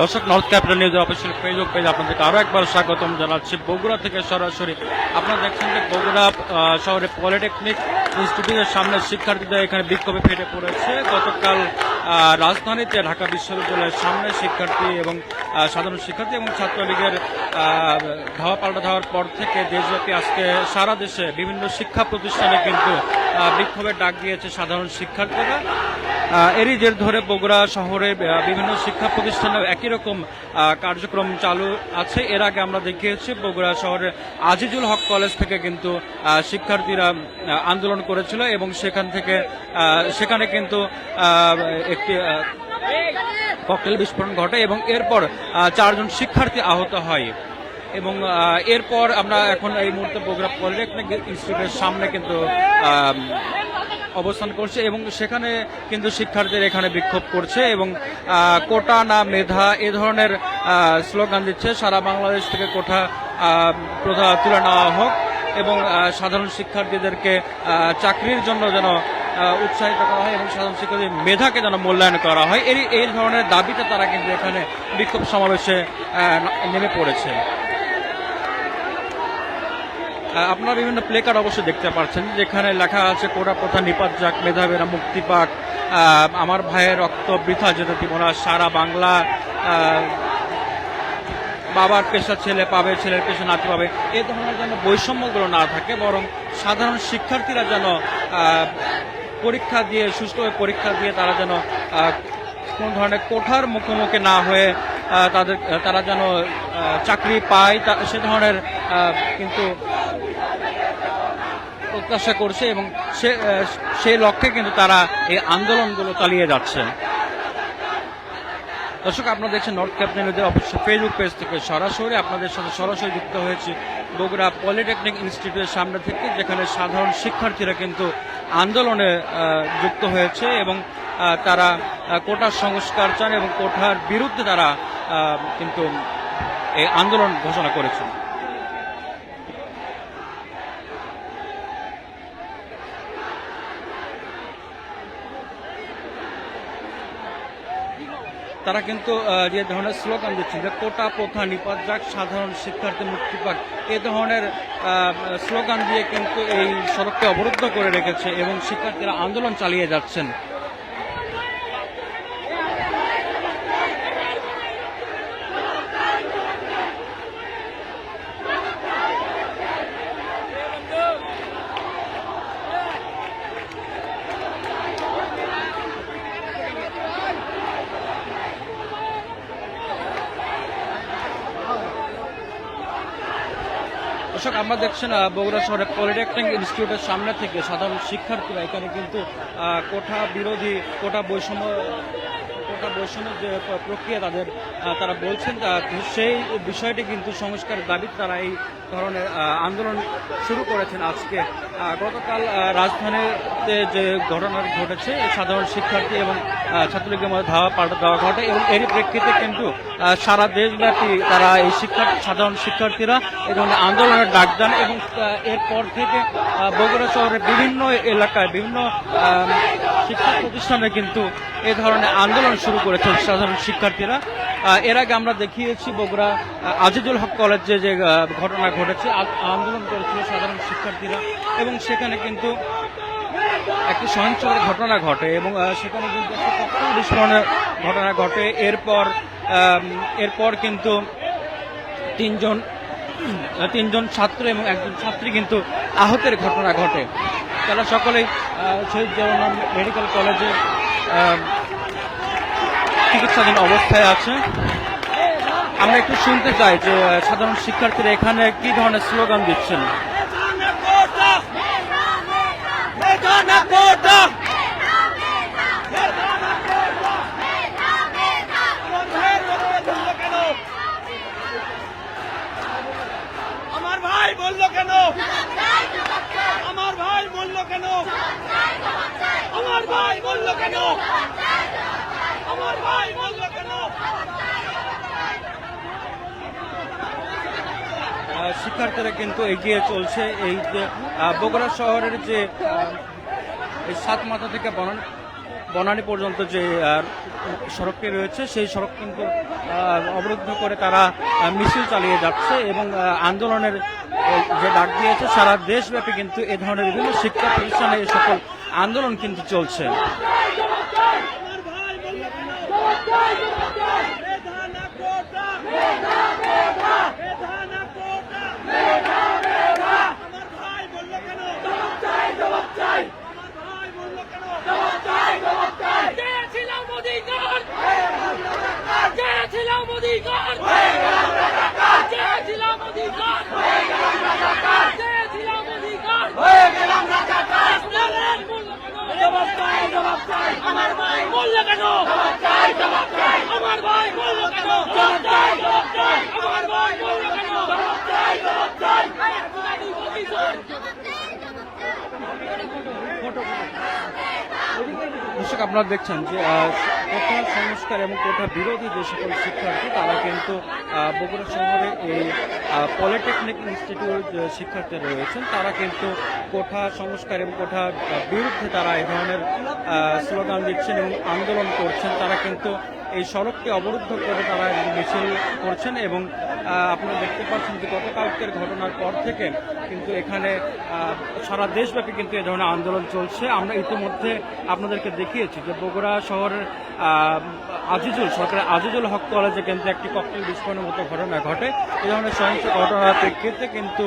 দর্শক north capital news official Facebook page আপনাদেরকে আরও একবার স্বাগতম জানাচ্ছি। বগুড়া থেকে সরাসরি আপনারা দেখছেন যে বগুড়া শহরে পলিটেকনিক ইনস্টিটিউটের সামনে শিক্ষার্থীদের এখানে বিক্ষোভে ফেটে পড়েছে। গতকাল রাজধানীতে ঢাকা বিশ্ববিদ্যালয়ের সামনে শিক্ষার্থী এবং সাধারণ শিক্ষার্থী এবং ছাত্রলীগের ধাওয়া পাল্টা ধাওয়ার পর থেকে দেশব্যাপী আজকে সারা দেশে বিভিন্ন শিক্ষা প্রতিষ্ঠানে কিন্তু বিক্ষোভের ডাক দিয়েছে সাধারণ শিক্ষার্থীরা। এরই জের ধরে বগুড়া শহরে বিভিন্ন শিক্ষা প্রতিষ্ঠানে একই রকম কার্যক্রম চালু আছে। এর আগে আমরা দেখিয়েছি, বগুড়া শহরের আজিজুল হক কলেজ থেকে কিন্তু শিক্ষার্থীরা আন্দোলন করেছিল এবং সেখান থেকে সেখানে কিন্তু একটি ককটেল বিস্ফোরণ ঘটে এবং এরপর চারজন শিক্ষার্থী আহত হয়। এবং এরপর আমরা এখন এই মুহূর্তে বগুড়া পলিটেকনিক ইনস্টিটিউটের সামনে কিন্তু অবস্থান করছে এবং সেখানে কিন্তু শিক্ষার্থীরা এখানে বিক্ষোভ করছে এবং কোটা না মেধা এ ধরনের স্লোগান দিচ্ছে। সারা বাংলাদেশ থেকে কোঠা প্রথা তুলে নেওয়া হোক এবং সাধারণ শিক্ষার্থীদেরকে চাকরির জন্য যেন উৎসাহিত করা হয় এবং সাধারণ শিক্ষার্থীর মেধাকে যেন মূল্যায়ন করা হয়। এই এই ধরনের দাবিতে তারা কিন্তু এখানে বিক্ষোভ সমাবেশে নেমে পড়েছে। আপনারা বিভিন্ন প্লে কার্ড অবশ্যই দেখতে পাচ্ছেন, যেখানে লেখা আছে কোটা প্রথা নিপাত যাক মেধাবীরা মুক্তি পাক। আমার ভাইয়ের রক্ত বৃথা দিব না, সারা বাংলা বাবার পেশা ছেলে পাবে, ছেলের পেশা নাতি পাবে। এ ধরনের যেন বৈষম্যগুলো না থাকে, বরং সাধারণ শিক্ষার্থীরা যেন পরীক্ষা দিয়ে, সুষ্ঠুভাবে পরীক্ষা দিয়ে তারা যেন কোনো ধরনের কোঠার মুখোমুখি না হয়ে তাদের, তারা যেন চাকরি পায় সে ধরনের কিন্তু প্রত্যাশা করছে এবং সে সেই লক্ষ্যে কিন্তু তারা এই আন্দোলনগুলো চালিয়ে যাচ্ছে। দর্শক, আপনারা দেখছেন নর্থ ক্যাপ্টেনের অফিসিয়াল ফেসবুক পেজ থেকে সরাসরি আপনাদের সাথে সরাসরি যুক্ত হয়েছে বগুড়া পলিটেকনিক ইনস্টিটিউটের সামনে থেকে, যেখানে সাধারণ শিক্ষার্থীরা কিন্তু আন্দোলনে যুক্ত হয়েছে এবং তারা কোটার সংস্কার চান এবং কোটার বিরুদ্ধে তারা কিন্তু এই আন্দোলন ঘোষণা করেছে তারা কিন্তু যে ধরনের স্লোগান দিচ্ছেন যে কোটা প্রথা, নিপাত যাক, সাধারণ শিক্ষার্থী মুক্তি পাক, এ ধরনের স্লোগান দিয়ে কিন্তু এই সড়ককে অবরুদ্ধ করে রেখেছে এবং শিক্ষার্থীরা আন্দোলন চালিয়ে যাচ্ছেন দর্শক আমরা দেখছেন বগুড়া শহরে পলিটেকনিক ইনস্টিটিউটের সামনে থেকে সাধারণ শিক্ষার্থীরা এখানে কিন্তু কোঠা বিরোধী কোটা বৈষম্য কোটা বৈষম্যের যে প্রক্রিয়া তাদের তারা বলছেন সেই বিষয়টি কিন্তু সংস্কারের দাবি তারা এই ধরনের আন্দোলন শুরু করেছেন আজকে। গতকাল রাজধানীতে যে ঘটনা ঘটেছে, সাধারণ শিক্ষার্থী এবং ছাত্রলীগের মধ্যে ধাওয়া পাল্টা দেওয়া ঘটে এবং এরই প্রেক্ষিতে কিন্তু সারা দেশব্যাপী তারা এই শিক্ষা, সাধারণ শিক্ষার্থীরা এই ধরনের আন্দোলনের ডাক দেন এবং এরপর থেকে বগুড়া শহরের বিভিন্ন এলাকায়, বিভিন্ন শিক্ষা প্রতিষ্ঠানে কিন্তু এ ধরনের আন্দোলন শুরু করেছেন সাধারণ শিক্ষার্থীরা। এর আগে আমরা দেখিয়েছি বগুড়া আজিজুল হক কলেজে যে ঘটনা ঘটেছে আন্দোলন করেছিল সাধারণ শিক্ষার্থীরা, এবং সেখানে কিন্তু একটি সহিংসতার ঘটনা ঘটে, এবং সেখানে কিন্তু বিস্ফোরণের ঘটনা ঘটে। এরপর এরপর কিন্তু তিনজন তিনজন ছাত্র এবং একজন ছাত্রী কিন্তু আহতের ঘটনা ঘটে। তারা সকলেই শহীদ জওয়ান মেডিকেল কলেজে চিকিৎসাধীন অবস্থায় আছে। আমরা একটু শুনতে চাই যে সাধারণ শিক্ষার্থীরা এখানে কি ধরনের স্লোগান দিচ্ছেন? আমার ভাই বলল কেন? আমার ভাই বলল কেন? আমার ভাই বলল কেন? শিক্ষার্থীরা কিন্তু এগিয়ে চলছে এই যে বগুড়া শহরের যে সাত মাথা থেকে বনান, বনানী পর্যন্ত যে সড়কটি রয়েছে, সেই সড়ক কিন্তু অবরুদ্ধ করে তারা মিছিল চালিয়ে যাচ্ছে এবং আন্দোলনের যে ডাক দিয়েছে, সারা দেশব্যাপী কিন্তু এ ধরনের বিভিন্ন শিক্ষা প্রতিষ্ঠানে এই সকল আন্দোলন কিন্তু চলছে আমার ভাই বলল কেন মেধা না কোটা মেধা মেধা মেধা না কোটা মেধা মেধা আমার ভাই বলল কেন জবাব চাই জবাব চাই আমার ভাই বলল কেন জবাব চাই জবাব চাই চেয়েছিলাম অধিকার চেয়েছিলাম অধিকার চেয়েছিলাম অধিকার। চেয়েছিলাম অধিকার। গেলাম রাজাকার। আপনাদের মূল্য কেন? জবাব চাই জবাব চাই। আমার ভাই মূল্য কেন? জবাব চাই জবাব চাই। আমার ভাই মূল্য কেন? জবাব চাই জবাব চাই। আমার ভাই মূল্য কেন? জবাব চাই জবাব চাই। দর্শক আপনারা দেখছেন যে আহ, কোঠা সংস্কার এবং কোঠা বিরোধী যে সকল শিক্ষার্থী তারা কিন্তু বগুড়া শহরে এই পলিটেকনিক ইনস্টিটিউট শিক্ষার্থী শিক্ষার্থীরা রয়েছেন। তারা কিন্তু কোঠা সংস্কার এবং কোঠা বিরুদ্ধে তারা এ ধরনের স্লোগান দিচ্ছেন এবং আন্দোলন করছেন। তারা কিন্তু এই সড়ককে অবরুদ্ধ করে তারা মিছিল করছেন এবং আপনারা দেখতে পাচ্ছেন যে গতকালকের ঘটনার পর থেকে কিন্তু এখানে সারা দেশব্যাপী কিন্তু এ ধরনের আন্দোলন চলছে। আমরা ইতিমধ্যে আপনাদেরকে দেখিয়েছি যে বগুড়া শহরের আজিজুল, সরকারের আজিজুল হক কলেজে কিন্তু একটি ককটেল বিস্ফোরণের মতো ঘটনা ঘটে। এ ধরনের সহিংস ঘটনার প্রেক্ষিতে কিন্তু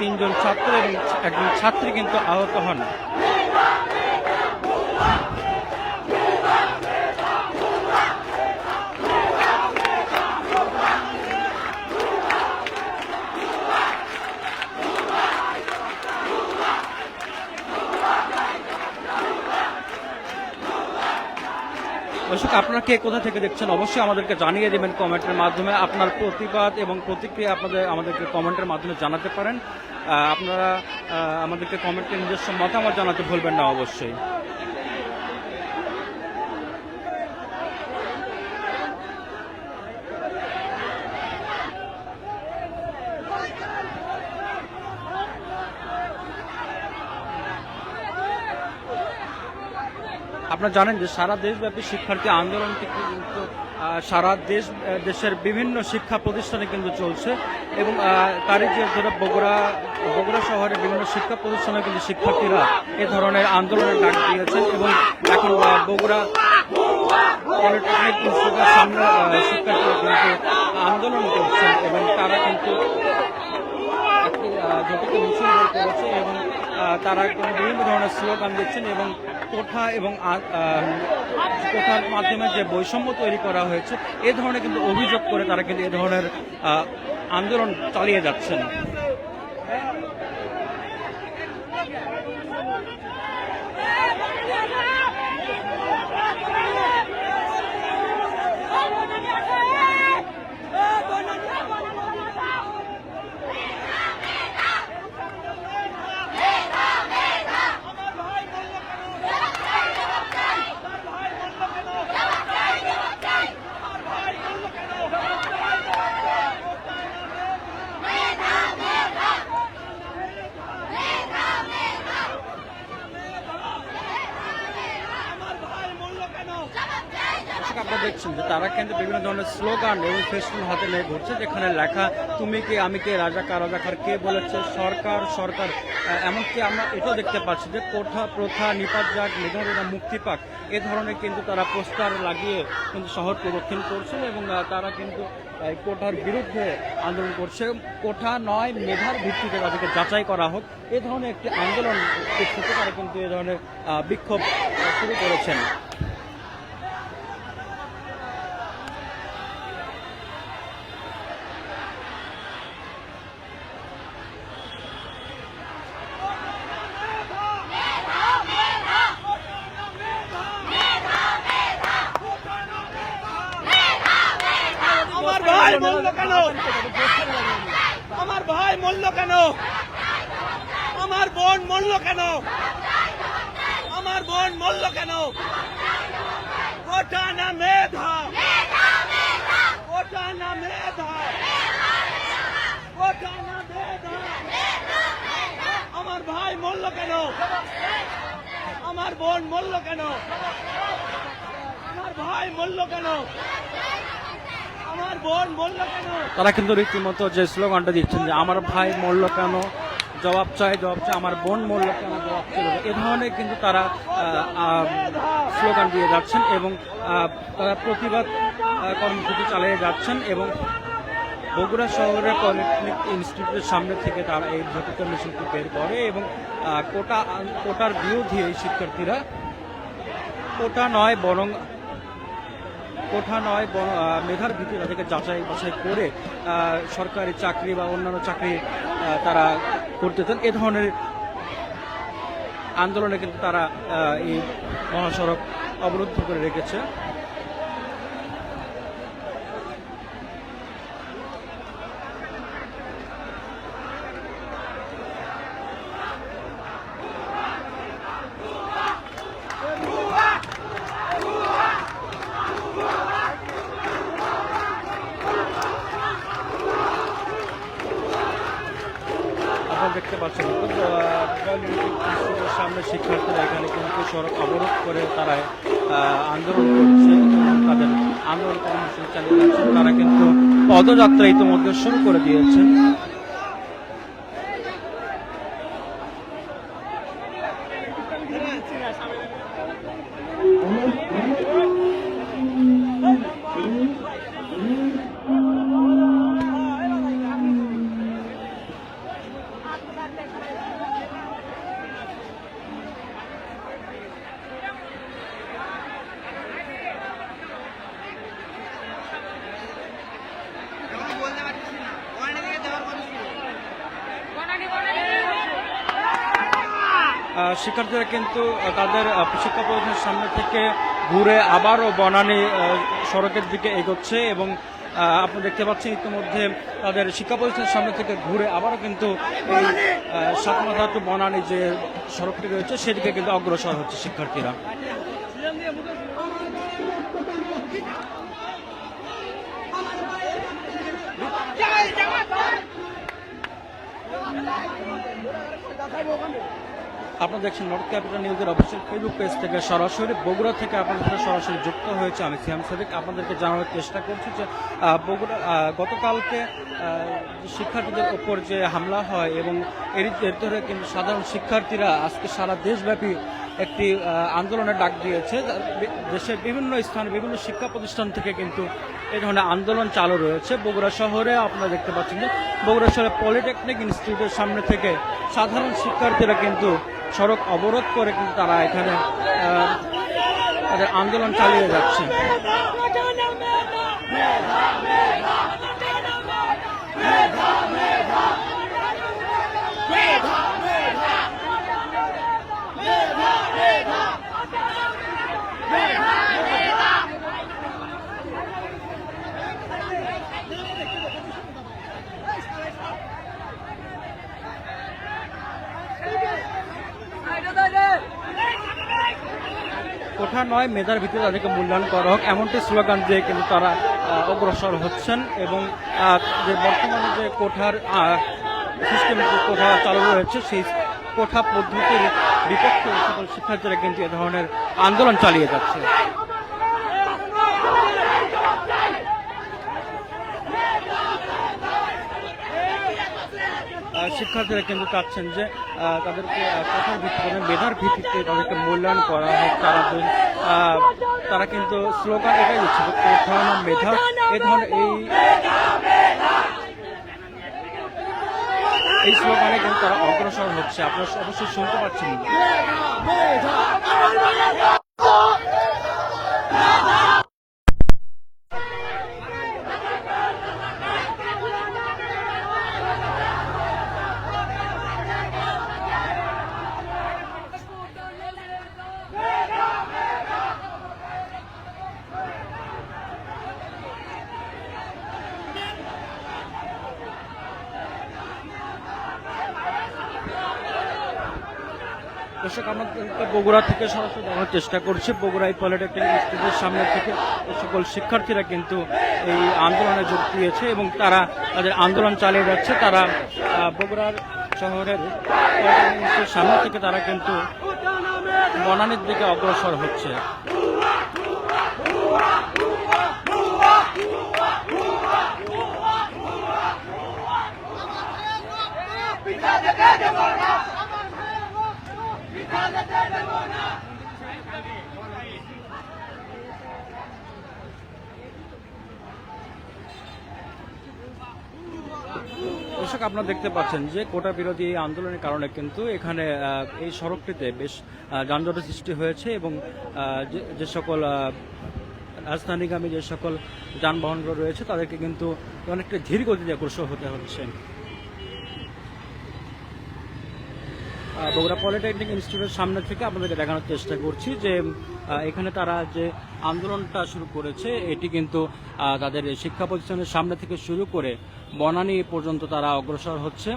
তিনজন ছাত্র এবং একজন ছাত্রী কিন্তু আহত হন। দর্শক, আপনারা কে কোথা থেকে দেখছেন অবশ্যই আমাদেরকে জানিয়ে দেবেন কমেন্টের মাধ্যমে। আপনার প্রতিবাদ এবং প্রতিক্রিয়া আপনাদের, আমাদেরকে কমেন্টের মাধ্যমে জানাতে পারেন। আপনারা আমাদেরকে কমেন্টে নিজস্ব মতামত জানাতে ভুলবেন না অবশ্যই। আপনারা জানেন যে সারা দেশব্যাপী শিক্ষার্থী আন্দোলনটি কিন্তু সারা দেশ দেশের বিভিন্ন শিক্ষা প্রতিষ্ঠানে কিন্তু চলছে এবং তারই যে ধরে বগুড়া বগুড়া শহরে বিভিন্ন শিক্ষা প্রতিষ্ঠানে কিন্তু শিক্ষার্থীরা এ ধরনের আন্দোলনের ডাক দিয়েছেন এবং এখন বগুড়া পলিটেকনিক ইনস্টিটিউটের সামনে শিক্ষার্থীরা কিন্তু আন্দোলন করছেন এবং তারা কিন্তু মিছিল করেছে এবং তারা বিভিন্ন ধরনের স্লোগান দিচ্ছেন এবং কোঠা এবং কোঠার মাধ্যমে যে বৈষম্য তৈরি করা হয়েছে, এ ধরনের কিন্তু অভিযোগ করে তারা কিন্তু এ ধরনের আন্দোলন চালিয়ে যাচ্ছেন আমার ভাই বলল কেন আমার ভাই বলল কেন আমার ভাই বলল কেন আমার ভাই বলল কেন দর্শক আপনারা দেখছেন যে তারা কিন্তু বিভিন্ন ধরনের স্লোগান এবং ফেস্টুন হাতে নিয়ে ঘুরছে, যেখানে লেখা, তুমি কে, আমি কে রাজাকার রাজাকার কে বলেছে। সরকার সরকার এমনকি আমরা এটাও দেখতে পাচ্ছি যে কোঠা, প্রথা, নিপাত যাক মেধাবীরা মুক্তি পাক, এ ধরনের কিন্তু তারা পোস্টার লাগিয়ে কিন্তু শহর প্রদক্ষিণ করছেন এবং তারা কিন্তু কোঠার বিরুদ্ধে আন্দোলন করছে। কোঠা নয়, মেধার ভিত্তিতে তাদেরকে যাচাই করা হোক। এ ধরনের একটি আন্দোলন তারা কিন্তু এ ধরনের বিক্ষোভ শুরু করেছেন আমার ভাই মরল কেন আমার ভাই মরল কেন আমার বোন মরল কেন আমার বোন মরল কেন ওটা না মেধা ওটা না মেধা ওটা না মেধা আমার ভাই মরল কেন? আমার বোন মরল কেন? আমার ভাই মরল কেন? আমার বোন মরল কেন? তারা কিন্তু রীতিমতো যে স্লোগানটা দিচ্ছেন যে আমার ভাই মরল কেন? জবাব চাই জবাব চাই, আমার বোন মরল কেন? জবাব চাই। এ ধরনের কিন্তু তারা স্লোগান দিয়ে যাচ্ছেন এবং তারা প্রতিবাদ কর্মসূচি চালিয়ে যাচ্ছেন এবং বগুড়া শহরের পলিটেকনিক ইনস্টিটিউটের সামনে থেকে তারা এই ঝটিকা মিছিলটি বের করে এবং কোটা, কোটার বিরোধী এই শিক্ষার্থীরা, কোটা নয় বরং কোঠা নয় মেধার ভিত্তিতে তাদেরকে যাচাই বাছাই করে সরকারি চাকরি বা অন্যান্য চাকরি তারা করতে চান। এ ধরনের আন্দোলনে কিন্তু তারা এই মহাসড়ক অবরুদ্ধ করে রেখেছে আপনারা দেখতে পাচ্ছেন সামনে শিক্ষার্থীরা এখানে কিন্তু সড়ক অবরোধ করে তারা আন্দোলন করছে তাদের আন্দোলন কর্মসূচি চালিয়ে যাচ্ছেন তারা কিন্তু পদযাত্রা ইতিমধ্যে শুরু করে দিয়েছেন। শিক্ষার্থীরা কিন্তু তাদের শিক্ষা প্রতিষ্ঠানের সামনে থেকে ঘুরে আবারও বনানী সড়কের দিকে এগোচ্ছে এবং আপনি দেখতে পাচ্ছেন ইতিমধ্যে তাদের শিক্ষা প্রতিষ্ঠানের সামনে থেকে ঘুরে আবারও কিন্তু এই সাতমাথা বনানী যে সড়কটি রয়েছে সেদিকে কিন্তু অগ্রসর হচ্ছে শিক্ষার্থীরা। আপনারা দেখছেন নর্থ ক্যাপিটাল নিউজের অফিসিয়াল ফেসবুক পেজ থেকে সরাসরি। বগুড়া থেকে আপনাদের সাথে সরাসরি যুক্ত হয়েছে আমি সিয়াম সাদিক। আপনাদেরকে জানানোর চেষ্টা করছি যে বগুড়া গতকালকে শিক্ষার্থীদের ওপর যে হামলা হয় এবং এর ধরে কিন্তু সাধারণ শিক্ষার্থীরা আজকে সারা দেশব্যাপী একটি আন্দোলনের ডাক দিয়েছে। দেশের বিভিন্ন স্থানে বিভিন্ন শিক্ষা প্রতিষ্ঠান থেকে কিন্তু এই ধরনের আন্দোলন চালু রয়েছে বগুড়া শহরে আপনারা দেখতে পাচ্ছেন যে বগুড়া শহরে পলিটেকনিক ইনস্টিটিউটের সামনে থেকে সাধারণ শিক্ষার্থীরা কিন্তু সড়ক অবরোধ করে কিন্তু তারা এখানে তাদের আন্দোলন চালিয়ে যাচ্ছে কোঠা নয়, মেধার ভিত্তিতে তাদেরকে মূল্যায়ন করা হোক এমনটি স্লোগান দিয়ে কিন্তু তারা অগ্রসর হচ্ছেন এবং যে বর্তমানে যে কোঠার সিস্টেম কোঠা চালু রয়েছে, সেই কোঠা পদ্ধতির বিপক্ষে সকল শিক্ষার্থীরা কিন্তু এ ধরনের আন্দোলন চালিয়ে যাচ্ছে। শিক্ষার্থীরা কিন্তু চাচ্ছেন যে তাদেরকে কোঠার ভিত্তিতে মেধার ভিত্তিতে তাদেরকে মূল্যায়ন করা হোক, তারা তারা কিন্তু স্লোগান এটাই দিচ্ছে কোঠা মেধা এই ধরনের এই এই স্লোগানে কিন্তু তারা অগ্রসর হচ্ছে। আপনারা অবশ্যই শুনতে পাচ্ছেন। দর্শক কিন্তু বগুড়া থেকে সরাসরি দেখার চেষ্টা করছি। এই পলিটেকনিক স্কুলের সামনে থেকে সকল শিক্ষার্থীরা কিন্তু এই আন্দোলনে যোগ দিয়েছে এবং তারা তাদের আন্দোলন চালিয়ে যাচ্ছে। তারা বগুড়ার শহরের পলিটেকনিক সামনে থেকে তারা কিন্তু বনানির দিকে অগ্রসর হচ্ছে। দর্শক, আপনারা দেখতে পাচ্ছেন যে কোটা বিরোধী এই আন্দোলনের কারণে কিন্তু এখানে এই সড়কটিতে বেশ যানজটের সৃষ্টি হয়েছে এবং যে সকল রাজধানীগামী যে সকল যানবাহনগুলো রয়েছে, তাদেরকে কিন্তু অনেকটা ধীর গতিতে অগ্রসর হতে হচ্ছে। বগুড়া পলিটেকনিক ইনস্টিটিউটের সামনে থেকে আপনাদেরকে দেখানোর চেষ্টা করছি যে এখানে তারা যে আন্দোলনটা শুরু করেছে, এটি কিন্তু তাদের শিক্ষা প্রতিষ্ঠানের সামনে থেকে শুরু করে বনানী পর্যন্ত তারা অগ্রসর হচ্ছে।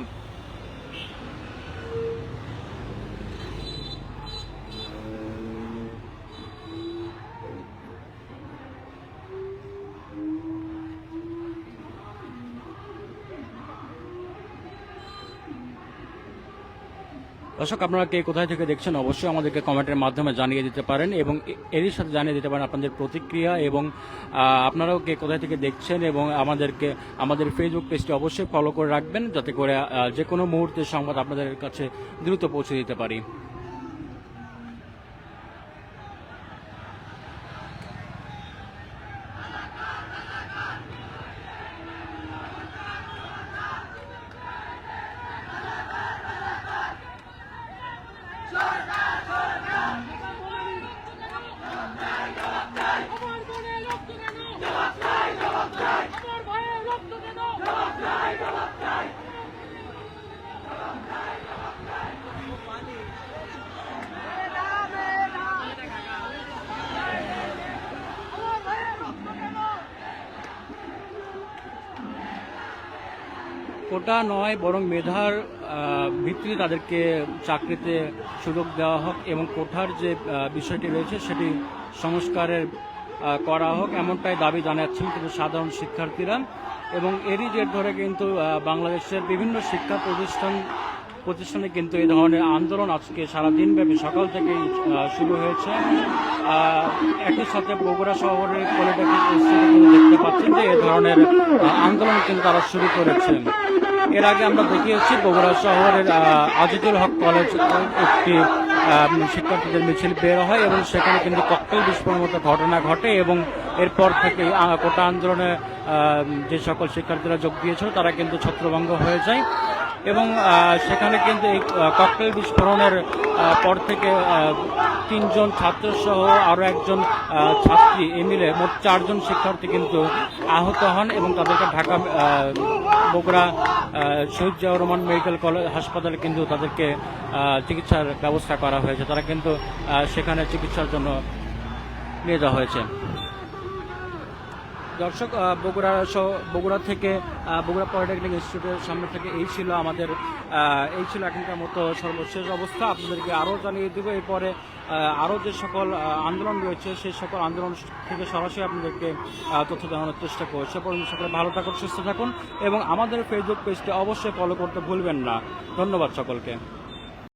দর্শক, আপনারা কে কোথায় থেকে দেখছেন অবশ্যই আমাদেরকে কমেন্টের মাধ্যমে জানিয়ে দিতে পারেন এবং এরই সাথে জানিয়ে দিতে পারেন আপনাদের প্রতিক্রিয়া এবং আপনারাও কে কোথায় থেকে দেখছেন এবং আমাদেরকে, আমাদের ফেসবুক পেজটি অবশ্যই ফলো করে রাখবেন যাতে করে যে কোনো মুহূর্তে সংবাদ আপনাদের কাছে দ্রুত পৌঁছে দিতে পারি আমার বোনের রক্ত কেন আমার ভাইয়ের রক্ত কেন কোটা নয়, বরং মেধার ভিত্তিতে তাদেরকে চাকরিতে সুযোগ দেওয়া হোক এবং কোঠার যে বিষয়টি রয়েছে সেটি সংস্কারের করা হোক এমনটাই দাবি জানাচ্ছেন কিন্তু সাধারণ শিক্ষার্থীরা এবং এরই জের ধরে কিন্তু বাংলাদেশের বিভিন্ন শিক্ষা প্রতিষ্ঠান, প্রতিষ্ঠানে কিন্তু এই ধরনের আন্দোলন আজকে সারা দিনব্যাপী সকাল থেকেই শুরু হয়েছে। একই সাথে বগুড়া শহরের ইনস্টিটিউটে দেখতে পাচ্ছেন যে এ ধরনের আন্দোলন কিন্তু তারা শুরু করেছেন। এর আগে আমরা দেখিয়েছি বগুড়া শহরের আজিজুল হক কলেজ একটি শিক্ষার্থীদের মিছিল বের হয় এবং সেখানে কিন্তু ককটেল বিস্ফোরণের মতো ঘটনা ঘটে এবং এরপর থেকে কোটা আন্দোলনে যে সকল শিক্ষার্থীরা যোগ দিয়েছিল তারা কিন্তু ছত্রভঙ্গ হয়ে যায়। এবং সেখানে কিন্তু এই ককটেল বিস্ফোরণের পর থেকে তিনজন ছাত্র সহ আরও একজন ছাত্রী এ মিলে মোট চারজন শিক্ষার্থী কিন্তু আহত হন এবং তাদেরকে ঢাকা বগুড়া শহীদ জিয়াউর রহমান মেডিকেল কলেজ হাসপাতালে কিন্তু তাদেরকে চিকিৎসার ব্যবস্থা করা হয়েছে। তারা কিন্তু সেখানে চিকিৎসার জন্য নিয়ে যাওয়া হয়েছে। দর্শক বগুড়া স- বগুড়া থেকে বগুড়া পলিটেকনিক ইনস্টিটিউটের সামনে থেকে এই ছিল আমাদের এই ছিল এখনকার মতো সর্বশেষ অবস্থা। আপনাদেরকে আরও জানিয়ে দেবো, এরপরে আরও যে সকল আন্দোলন রয়েছে, সেই সকল আন্দোলন থেকে সরাসরি আপনাদেরকে তথ্য জানানোর চেষ্টা করব সে পর্যন্ত সকলে ভালো থাকুন, সুস্থ থাকুন এবং আমাদের ফেসবুক পেজটি অবশ্যই ফলো করতে ভুলবেন না। ধন্যবাদ সকলকে।